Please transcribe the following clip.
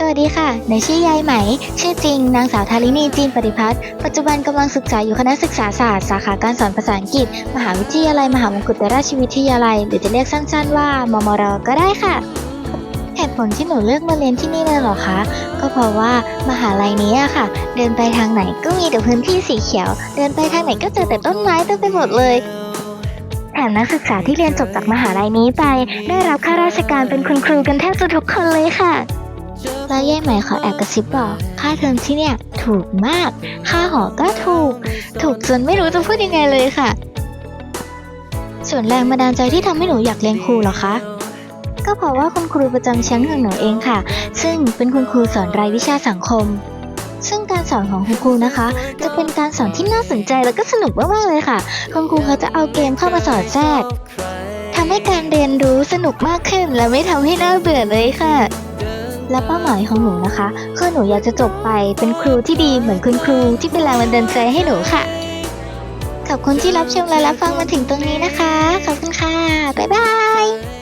สวัสดีค่ะหนูชื่อยายไหม ชื่อจริง นางสาวธารินีจีนปฏิพัฒน์ ปัจจุบันกำลังศึกษาอยู่คณะศึกษาศาสตร์ สาขาการสอนภาษาอังกฤษ มหาวิทยาลัย มหามงกุฎราชวิทยาลัย หรือจะเรียกสั้นๆว่า มมร ก็ได้ค่ะ เหตุผลที่หนูเลือกมาเรียนที่นี่เลยเหรอคะ ก็เพราะว่ามหาลัยนี้อะค่ะ เดินไปทางไหนก็มีแต่พื้นที่สีเขียว เดินไปทางไหนก็เจอแต่ต้นไม้เต็มไปหมดเลยแถมนักศึกษาที่เรียนจบจากมหาลัยนี้ไป ได้รับข้าราชการเป็นคุณครูกันแทบจะทุกคนเลยค่ะ แล้วยายไหมขอแอบกระซิบบอก ค่าเทอมที่เนี่ยถูกมาก ค่าหอก็ถูก ถูกจนไม่รู้จะพูดยังไงเลยค่ะ ส่วนแรงบันดาลใจที่ทำให้หนูอยากเรียนครูเหรอคะก็เพราะว่าคุณครูประจำชั้นของหนูเองค่ะ ซึ่งเป็นคุณครูสอนรายวิชาสังคม ซึ่งการสอนของคุณครูนะคะ จะเป็นการสอนที่น่าสนใจแล้วก็สนุกมากๆเลยค่ะ คุณครูเขาจะเอาเกมเข้ามาสอนแทรกทำให้การเรียนรู้สนุกมากขึ้น และไม่ทำให้น่าเบื่อเลยค่ะ และเป้าหมายของหนูนะคะคือหนูอยากจะจบไปเป็นครูที่ดีเหมือนคุณครูที่เป็นแรงบันดาลใจให้หนูค่ะ ขอบคุณที่รับชมและรับฟังมาถึงตรงนี้นะคะ ขอบคุณค่ะ บ๊ายบาย